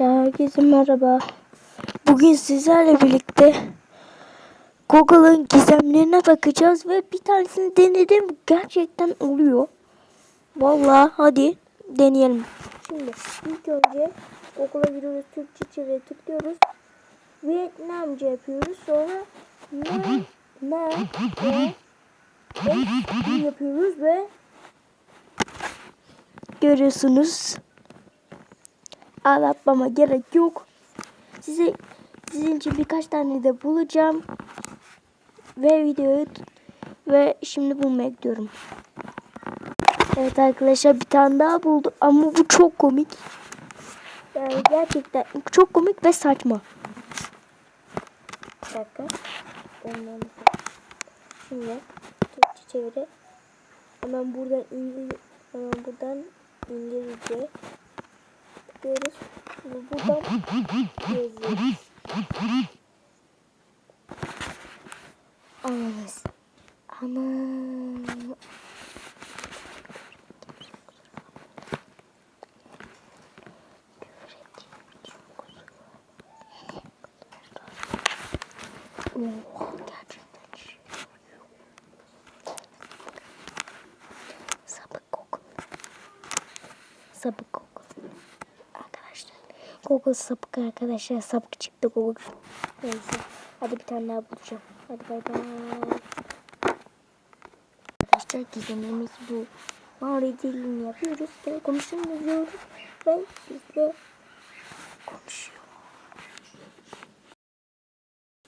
Herkese merhaba. Bugün sizlerle birlikte Google'ın gizemlerine bakacağız ve bir tanesini denedim. Gerçekten oluyor. Vallahi hadi deneyelim. Şimdi ilk önce Google'a giriyoruz. Türkçe çevire tıklıyoruz. Vietnamca yapıyoruz. Sonra ne ne ne yapıyoruz ve görüyorsunuz. Ağlatmama gerek yok. Size sizin için birkaç tane de bulacağım. Ve videoyu ve şimdi bulmaya gidiyorum. Evet arkadaşlar bir tane daha buldu ama bu çok komik. Yani gerçekten çok komik ve saçma. Bir dakika. Şimdi Türkçe çeviri. Hemen buradan İngiliz hemen buradan İngilizce buradan yazıyoruz. Ananız. Aman. Oh, gerçekten şey. Sapık koku. Google sapık arkadaşlar. Sapık çıktı Google. Neyse. Hadi bir tane daha bulacağım. Hadi bay bay. Arkadaşlar gizemimiz bu. Mağara dilini yapıyoruz. Ve konuşuyoruz. Ve bizle konuşuyor.